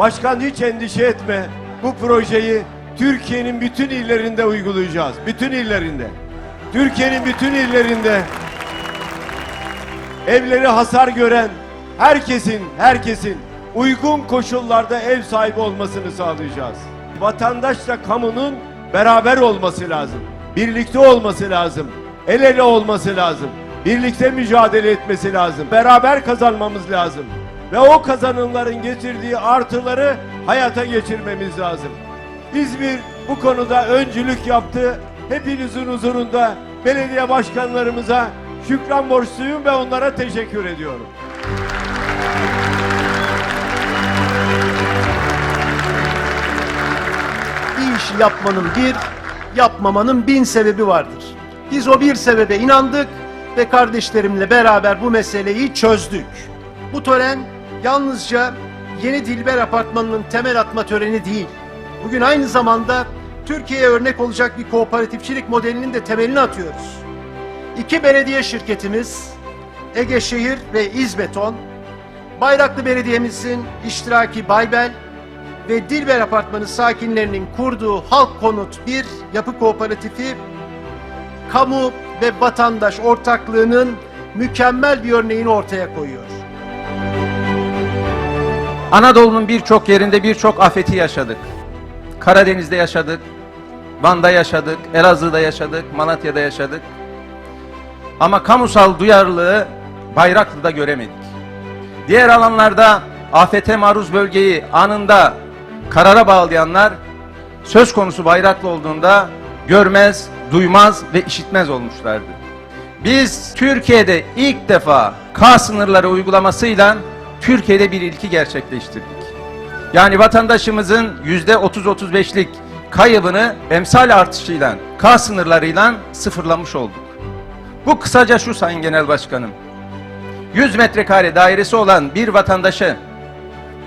Başkan hiç endişe etme. Bu projeyi Türkiye'nin bütün illerinde uygulayacağız. Bütün illerinde. Türkiye'nin bütün illerinde evleri hasar gören herkesin herkesin uygun koşullarda ev sahibi olmasını sağlayacağız. Vatandaşla kamunun beraber olması lazım. Birlikte olması lazım. El ele olması lazım. Birlikte mücadele etmesi lazım. Beraber kazanmamız lazım. Ve o kazanımların getirdiği artıları hayata geçirmemiz lazım. İzmir bu konuda öncülük yaptı. Hepinizin huzurunda belediye başkanlarımıza şükran borçluyum ve onlara teşekkür ediyorum. Bir işi yapmanın bir, yapmamanın bin sebebi vardır. Biz o bir sebebe inandık ve kardeşlerimle beraber bu meseleyi çözdük. Bu tören yalnızca yeni Dilber Apartmanı'nın temel atma töreni değil. Bugün aynı zamanda Türkiye'ye örnek olacak bir kooperatifçilik modelinin de temelini atıyoruz. İki belediye şirketimiz Ege Şehir ve İzbeton, Bayraklı Belediye'mizin iştiraki Baybel ve Dilber Apartmanı sakinlerinin kurduğu Halk Konut bir yapı kooperatifi kamu ve vatandaş ortaklığının mükemmel bir örneğini ortaya koyuyor. Anadolu'nun birçok yerinde birçok afeti yaşadık. Karadeniz'de yaşadık, Van'da yaşadık, Elazığ'da yaşadık, Malatya'da yaşadık. Ama kamusal duyarlılığı Bayraklı'da göremedik. Diğer alanlarda afete maruz bölgeyi anında karara bağlayanlar söz konusu Bayraklı olduğunda görmez, duymaz ve işitmez olmuşlardı. Biz Türkiye'de ilk defa K sınırları uygulamasıyla Türkiye'de bir ilki gerçekleştirdik. Yani vatandaşımızın yüzde 30-35'lik kaybını emsal artışıyla, K sınırlarıyla sıfırlamış olduk. Bu kısaca şu Sayın Genel Başkanım. 100 metrekare dairesi olan bir vatandaşı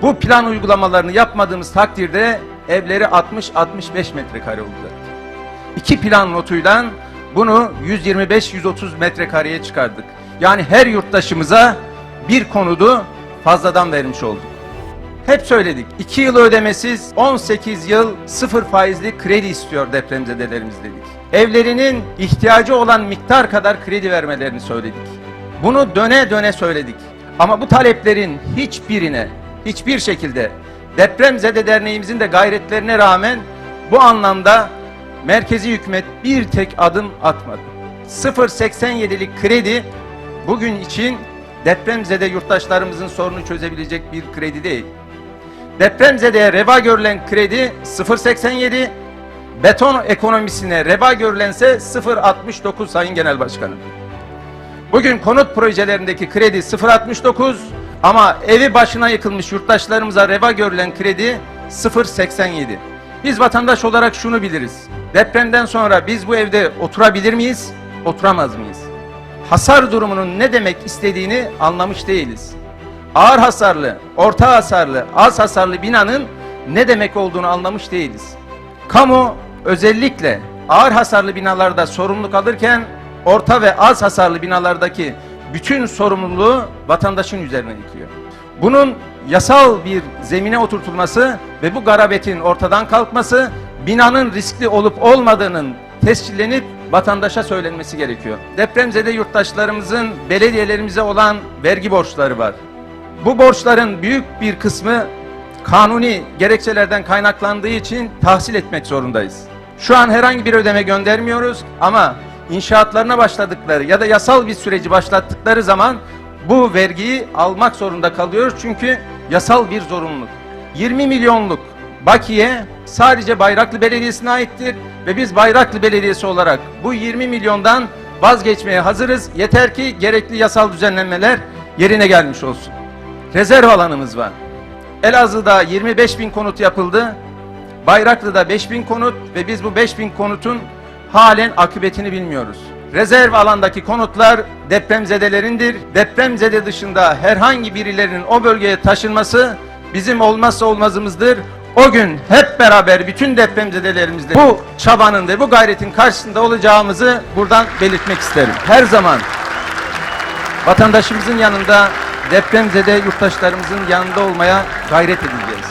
bu plan uygulamalarını yapmadığımız takdirde evleri 60-65 metrekare olacak. İki plan notuyla bunu 125-130 metrekareye çıkardık. Yani her yurttaşımıza bir konudu fazladan vermiş olduk. Hep söyledik. 2 yıl ödemesiz 18 yıl sıfır faizli kredi istiyor depremzedelerimiz dedik. Evlerinin ihtiyacı olan miktar kadar kredi vermelerini söyledik. Bunu döne döne söyledik. Ama bu taleplerin hiçbirine hiçbir şekilde depremzede derneğimizin de gayretlerine rağmen bu anlamda merkezi hükümet bir tek adım atmadı. 0.87'lik kredi bugün için depremzede yurttaşlarımızın sorunu çözebilecek bir kredi değil. Depremzedeye reva görülen kredi 0.87, beton ekonomisine reva görülense 0.69 Sayın Genel Başkanım. Bugün konut projelerindeki kredi 0.69 ama evi başına yıkılmış yurttaşlarımıza reva görülen kredi 0.87. Biz vatandaş olarak şunu biliriz. Depremden sonra biz bu evde oturabilir miyiz, oturamaz mıyız? Hasar durumunun ne demek istediğini anlamış değiliz. Ağır hasarlı, orta hasarlı, az hasarlı binanın ne demek olduğunu anlamış değiliz. Kamu özellikle ağır hasarlı binalarda sorumluluk alırken orta ve az hasarlı binalardaki bütün sorumluluğu vatandaşın üzerine yıkıyor. Bunun yasal bir zemine oturtulması ve bu garabetin ortadan kalkması binanın riskli olup olmadığının tescillenip vatandaşa söylenmesi gerekiyor. Depremzede yurttaşlarımızın belediyelerimize olan vergi borçları var. Bu borçların büyük bir kısmı kanuni gerekçelerden kaynaklandığı için tahsil etmek zorundayız. Şu an herhangi bir ödeme göndermiyoruz ama inşaatlarına başladıkları ya da yasal bir süreci başlattıkları zaman bu vergiyi almak zorunda kalıyoruz çünkü yasal bir zorunluluk. 20 milyonluk bakiye sadece Bayraklı Belediyesi'ne aittir ve biz Bayraklı Belediyesi olarak bu 20 milyondan vazgeçmeye hazırız. Yeter ki gerekli yasal düzenlemeler yerine gelmiş olsun. Rezerv alanımız var. Elazığ'da 25 bin konut yapıldı. Bayraklı'da 5 bin konut ve biz bu 5 bin konutun halen akıbetini bilmiyoruz. Rezerv alandaki konutlar depremzedelerindir. Depremzede dışında herhangi birilerinin o bölgeye taşınması bizim olmazsa olmazımızdır. O gün hep beraber bütün depremzedelerimizle bu çabanın ve bu gayretin karşısında olacağımızı buradan belirtmek isterim. Her zaman vatandaşımızın yanında depremzede yurttaşlarımızın yanında olmaya gayret edeceğiz.